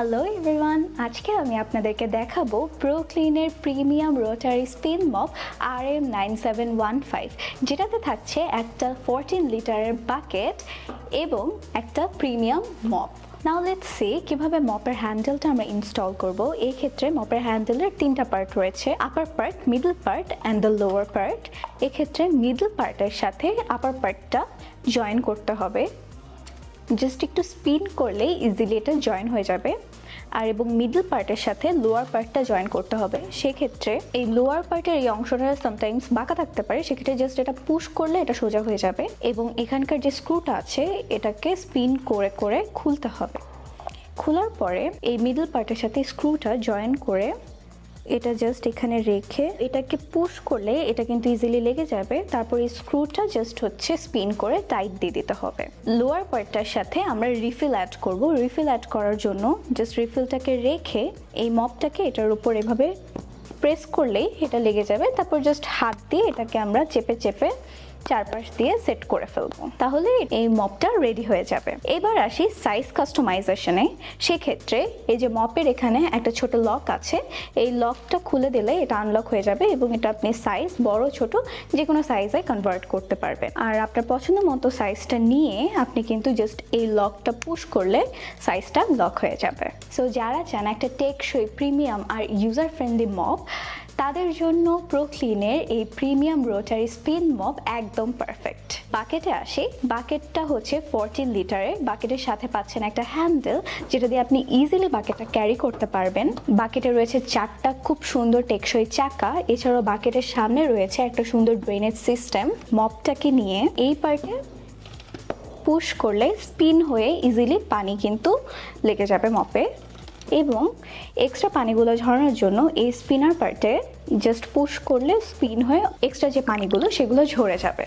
Hello everyone আজকে আমি আপনাদেরকে দেখাবো pro ক্লিনের premium rotary spin mop R M nine seven one five যেটাতে থাকছে একটা ফোরটিন লিটারের বাকেট এবং একটা premium mop now let see কীভাবে মপের হ্যান্ডেলটা আমরা ইনস্টল করব। এই ক্ষেত্রে মপের হ্যান্ডেলের তিনটা পার্ট রয়েছে upper part middle part and the lower part এক্ষেত্রে মিডল পার্টের সাথে আপার পার্টটা জয়েন করতে হবে। জাস্ট একটু স্পিন করলেই ইজিলি এটা জয়েন হয়ে যাবে। আর এবং মিডল পার্টের সাথে লোয়ার পার্টটা জয়েন করতে হবে। সেক্ষেত্রে এই লোয়ার পার্টের এই অংশটা সামটাইমস বাঁকা থাকতে পারে, সেক্ষেত্রে জাস্ট এটা পুশ করলে এটা সোজা হয়ে যাবে। এবং এখানকার যে স্ক্রুটা আছে, এটাকে স্পিন করে করে খুলতে হবে। খোলার পরে এই মিডল পার্টের সাথে স্ক্রুটা জয়েন করে এটা জাস্ট এখানে রেখে এটাকে পুশ করলে এটা কিন্তু ইজিলি লেগে যাবে। তারপর এই স্ক্রুটা জাস্ট হচ্ছে স্পিন করে টাইট দিয়ে দিতে হবে। লোয়ার পার্টটার সাথে আমরা রিফিল অ্যাড করব। রিফিল অ্যাড করার জন্য জাস্ট রিফিলটাকে রেখে এই মপটাকে এটার উপর এভাবে প্রেস করলেই এটা লেগে যাবে। তারপর জাস্ট হাত দিয়ে এটাকে আমরা চেপে চেপে চারপাশ দিয়ে সেট করে ফেলব। তাহলে এই মপটা রেডি হয়ে যাবে। এবার আসি সাইজ কাস্টমাইজেশনে সেক্ষেত্রে এই যে মপের এখানে একটা ছোট লক আছে। এই লকটা খুলে দিলে এটা আনলক হয়ে যাবে এবং এটা আপনি সাইজ বড়, ছোট যে কোনো সাইজে কনভার্ট করতে পারবেন আর আপনার পছন্দ মতো সাইজটা নিয়ে আপনি কিন্তু জাস্ট এই লকটা পুশ করলে সাইজটা লক হয়ে যাবে। সো যারা চান একটা টেকসই প্রিমিয়াম আর ইউজার ফ্রেন্ডলি মপ তাদের জন্য প্রোক্লিনের এই প্রিমিয়াম রোটারি স্পিন মপ একদম পারফেক্ট বাকেটে আসি। বাকেটটা হচ্ছে ফোরটিন লিটারের বাকেটের সাথে পাচ্ছেন একটা হ্যান্ডেল যেটা দিয়ে আপনি ইজিলি বাকেটটা ক্যারি করতে পারবেন। বাকেটে রয়েছে চারটা খুব সুন্দর টেকসই চাকা। এছাড়াও বাকেটের সামনে রয়েছে একটা সুন্দর ড্রেনেজ সিস্টেম মপটাকে নিয়ে। এই পার্টে পুশ করলে স্পিন হয়ে ইজিলি পানি কিন্তু লেগে যাবে মপে এবং এক্সট্রা পানিগুলো ঝরানোর জন্য এই স্পিনার পার্টে জাস্ট পুশ করলে স্পিন হয়ে এক্সট্রা যে পানিগুলো সেগুলো ঝরে যাবে।